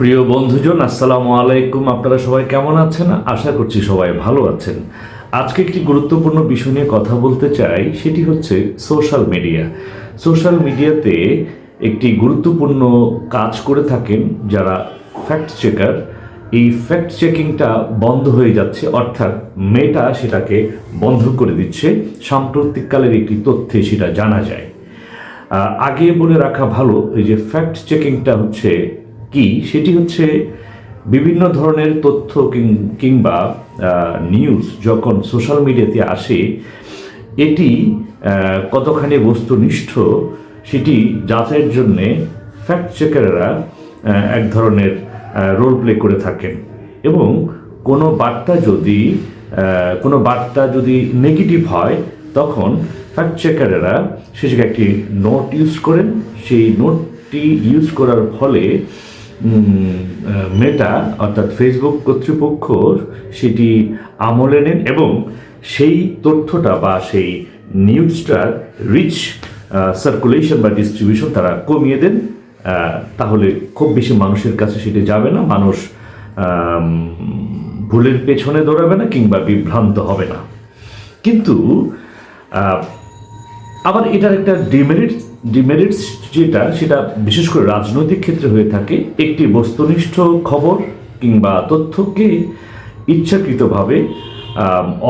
প্রিয় বন্ধুজন, আসসালামু আলাইকুম। আপনারা সবাই কেমন আছেন? আশা করছি সবাই ভালো আছেন। আজকে একটি গুরুত্বপূর্ণ বিষয় নিয়ে কথা বলতে চাই, সেটি হচ্ছে সোশ্যাল মিডিয়া। সোশ্যাল মিডিয়াতে একটি গুরুত্বপূর্ণ কাজ করে থাকেন যারা ফ্যাক্ট চেকার। এই ফ্যাক্ট চেকিংটা বন্ধ হয়ে যাচ্ছে, অর্থাৎ মেটা সেটাকে বন্ধ করে দিচ্ছে। সাম্প্রতিককালের একটি তথ্যে সেটা জানা যায়। আগে বলে রাখা ভালো, এই যে ফ্যাক্ট চেকিংটা হচ্ছে কি? সেটি হচ্ছে বিভিন্ন ধরনের তথ্য কিংবা নিউজ যখন সোশ্যাল মিডিয়াতে আসে, এটি কতখানি বস্তুনিষ্ঠ সেটি যাচাইয়ের জন্যে ফ্যাক্ট চেকারেরা এক ধরনের রোল প্লে করে থাকেন। এবং কোনো বার্তা যদি কোনো বার্তা যদি নেগেটিভ হয়, তখন ফ্যাক্ট চেকারেরা সেটাকে একটি নোট ইউজ করেন। সেই নোটটি ইউজ করার ফলে মেটা অর্থাৎ ফেসবুক কর্তৃপক্ষ সেটি আমলে নেন এবং সেই তথ্যটা বা সেই নিউজটার রিচ সার্কুলেশন বা ডিস্ট্রিবিউশন তারা কমিয়ে দেন তাহলে খুব বেশি মানুষের কাছে সেটি যাবে না, মানুষ ভুলের পেছনে দৌড়াবে না কিংবা বিভ্রান্ত হবে না। কিন্তু আবার এটার একটা ডিমেরিট ডিমেরিটস যেটা, সেটা বিশেষ করে রাজনৈতিক ক্ষেত্রে হয়ে থাকে। একটি বস্তুনিষ্ঠ খবর কিংবা তথ্যকে ইচ্ছাকৃতভাবে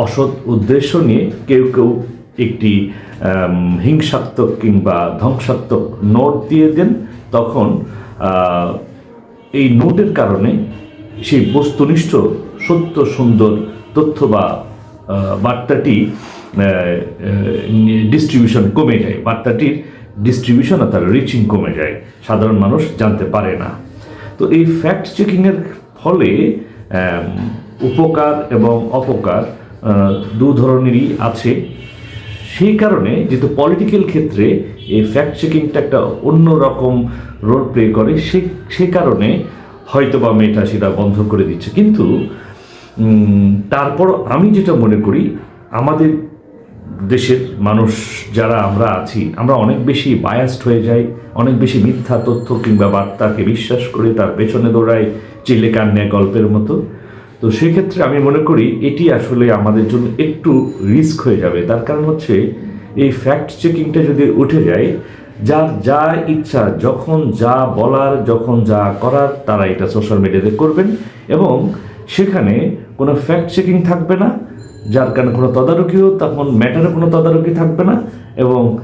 অসৎ উদ্দেশ্য নিয়ে কেউ কেউ একটি হিংসাত্মক কিংবা ধ্বংসাত্মক নোট দিয়ে দেন, তখন এই নোটের কারণে সেই বস্তুনিষ্ঠ, সত্য, সুন্দর তথ্য বা বার্তাটি ডিস্ট্রিবিউশন কমে যায়। বার্তাটির ডিস্ট্রিবিউশন আর তার রিচিং কমে যায়। সাধারণ মানুষ জানতে পারে না। তো এই ফ্যাক্ট চেকিংয়ের ফলে উপকার এবং অপকার দু ধরনেরই আছে। সেই কারণে যেহেতু পলিটিক্যাল ক্ষেত্রে এই ফ্যাক্ট চেকিংটা একটা অন্য রকম রোল প্লে করে, সে সে কারণে হয়তো বা মেয়েটা সেটা বন্ধ করে দিচ্ছে। কিন্তু তারপর আমি যেটা মনে করি, আমাদের দেশের মানুষ যারা আমরা আছি, আমরা অনেক বেশি বায়াসড হয়ে যাই, অনেক বেশি মিথ্যা তথ্য কিংবা বার্তাকে বিশ্বাস করে তার পেছনে দৌড়াই চিলে কান্নে গল্পের মতো। তো সেক্ষেত্রে আমি মনে করি এটি আসলে আমাদের জন্য একটু রিস্ক হয়ে যাবে। তার কারণ হচ্ছে এই ফ্যাক্ট চেকিংটা যদি উঠে যায়, যার যা ইচ্ছা, যখন যা বলার, যখন যা করার, তারা এটা সোশ্যাল মিডিয়াতে করবেন এবং সেখানে কোনো ফ্যাক্ট চেকিং থাকবে না যার কারণে কোনো তদারকিও তখন ম্যাটারে কোনো তদারকি থাকবে না এবং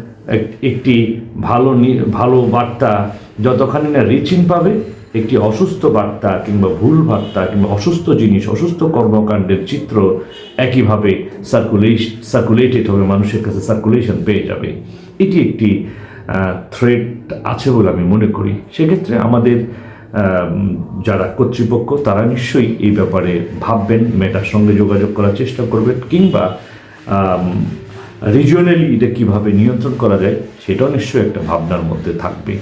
একটি ভালো ভালো বার্তা যতখানি না রিচিং পাবে একটি অসুস্থ বার্তা কিংবা ভুল বার্তা কিংবা অসুস্থ জিনিস অসুস্থ কর্মকাণ্ডের চিত্র একইভাবে সার্কুলেশ সার্কুলেটেড হবে মানুষের কাছে সার্কুলেশন পেয়ে যাবে। এটি একটি থ্রেড আছে বলে আমি মনে করি। সেক্ষেত্রে আমাদের আম, যারা কর্তৃপক্ষ, তারা নিশ্চয়ই এই ব্যাপারে ভাববেন মেটার সঙ্গে যোগাযোগ করার চেষ্টা করবেন, কিংবা রিজিওনালি এটা কীভাবে নিয়ন্ত্রণ করা যায়, সেটাও নিশ্চয়ই একটা ভাবনার মধ্যে থাকবে।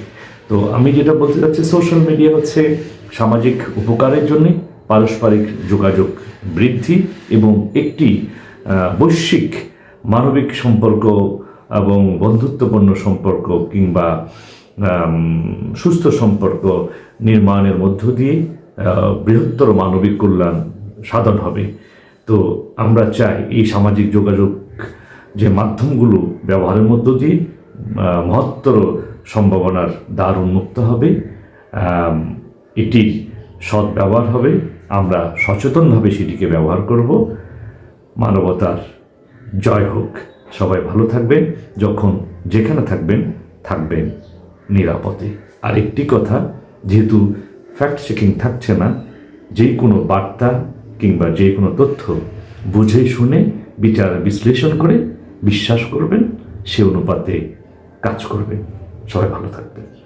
তো আমি যেটা বলতে চাচ্ছি সোশ্যাল মিডিয়া হচ্ছে সামাজিক উপকারের জন্য পারস্পরিক যোগাযোগ বৃদ্ধি এবং একটি বৈশ্বিক মানবিক সম্পর্ক এবং বন্ধুত্বপূর্ণ সম্পর্ক কিংবা সুস্থ সম্পর্ক নির্মাণের মধ্য দিয়ে বৃহত্তর মানবিক কল্যাণ সাধন হবে। তো আমরা চাই এই সামাজিক যোগাযোগ যে মাধ্যমগুলো ব্যবহারের মধ্য দিয়ে মহত্তর সম্ভাবনার দ্বার উন্মুক্ত হবে। এটির সৎ ব্যবহার হবে। আমরা সচেতনভাবে সেটিকে ব্যবহার করব। মানবতার জয় হোক। সবাই ভালো থাকবেন। যখন যেখানে থাকবেন থাকবেন। নিরাপদে। আরেকটি কথা, যেহেতু ফ্যাক্ট চেকিং থাকছে না, যে কোনো বার্তা কিংবা যে কোনো তথ্য বুঝে শুনে বিচার বিশ্লেষণ করে বিশ্বাস করবেন, সে অনুপাতে কাজ করবেন সবাই ভালো থাকবেন।